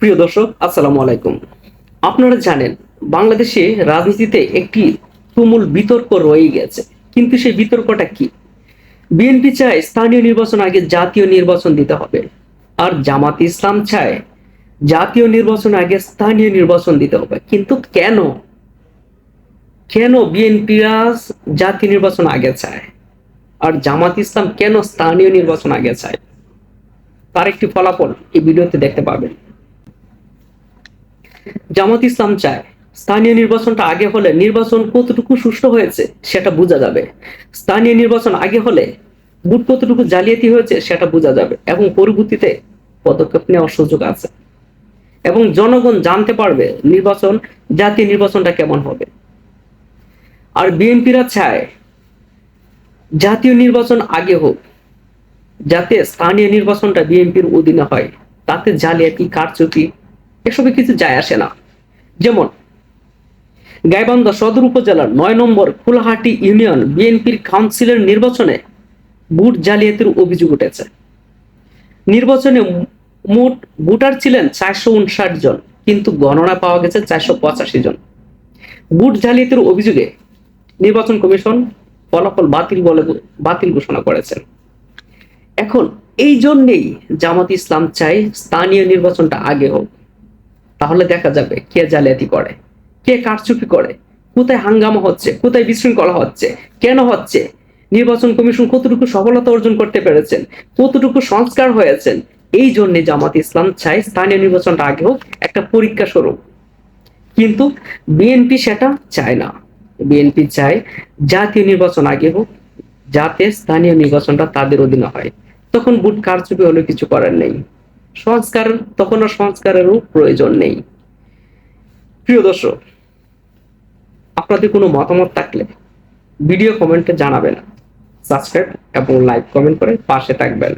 প্রিয় দর্শক, আসসালামু আলাইকুম। আপনারা জানেন, বাংলাদেশে রাজনীতিতে একটি তুমুল বিতর্ক রয়ে গেছে। কিন্তু সেই বিতর্কটা কি? বিএনপি চায় স্থানীয় নির্বাচন আগে জাতীয় নির্বাচন দিতে হবে, আর জামাত ইসলাম চায় জাতীয় নির্বাচন আগে স্থানীয় নির্বাচন দিতে হবে। কিন্তু কেন? কেন বিএনপিরা জাতীয় নির্বাচন আগে চায়, আর জামাত ইসলাম কেন স্থানীয় নির্বাচন আগে চায়? তার একটি ফলাফল এই ভিডিওতে দেখতে পাবেন। জামাত ইসলাম চায় স্থানীয় নির্বাচনটা আগে হলে নির্বাচন কতটুকু সুষ্ঠু হয়েছে সেটা বোঝা যাবে। স্থানীয় নির্বাচন আগে হলে বুট কতটুকু জালিয়াতি হয়েছে সেটা বোঝা যাবে এবং পরবর্তীতে পদক্ষেপ নেওয়ার সুযোগ আছে। এবং জনগণ জানতে পারবে নির্বাচন, জাতীয় নির্বাচনটা কেমন হবে। আর বিএনপিরা চায় জাতীয় নির্বাচন আগে হোক, যাতে স্থানীয় নির্বাচনটা বিএনপির অধীনে হয়, তাতে জালিয়াতি, কারচুপি এসবে কিছু যায় আসে না। যেমন, গাইবান্ধা সদর উপজেলার নয় নম্বর ফুলহাটি ইউনিয়ন বিএনপির কাউন্সিলের নির্বাচনে বুট জালিয়াতির অভিযোগ উঠেছে। নির্বাচনে মোট ভোটার ছিলেন চারশো উনষাট জন, কিন্তু গণনা পাওয়া গেছে চারশো পঁচাশি জন। বুট জালিয়াতির অভিযোগে নির্বাচন কমিশন ফলাফল বাতিল বলে বাতিল ঘোষণা করেছেন এখন এই জন্যেই জামাত ইসলাম চাই স্থানীয় নির্বাচনটা আগে হোক। তাহলে দেখা যাবে কে জালিয়াতি করে, কে কারচুপি করে, কোথায় হাঙ্গামা হচ্ছে, কোথায় বিশৃঙ্খলা হচ্ছে, কেন হচ্ছে? নির্বাচন কমিশন কতটুকু সফলতা অর্জন করতে পেরেছেন, কতটুকু সংস্কার হয়েছেন? এই জন্য জামাত ইসলাম চাই স্থানীয় নির্বাচনটা আগে হোক, একটা পরীক্ষা স্বরূপ কিন্তু বিএনপি সেটা চায় না। বিএনপি চায় জাতীয় নির্বাচন আগে হোক, যাতে স্থানীয় নির্বাচনটা তাদের অধীনে হয়। তখন বুট কারচুপি হলে কিছু করার নেই। সংস্কার, তখনও রূপ প্রয়োজন নেই। প্রিয় দর্শক, আপনাদের কোনো মতামত থাকলে ভিডিও কমেন্টে জানাবেন। সাবস্ক্রাইব এবং লাইক কমেন্ট করে পাশে থাকবেন।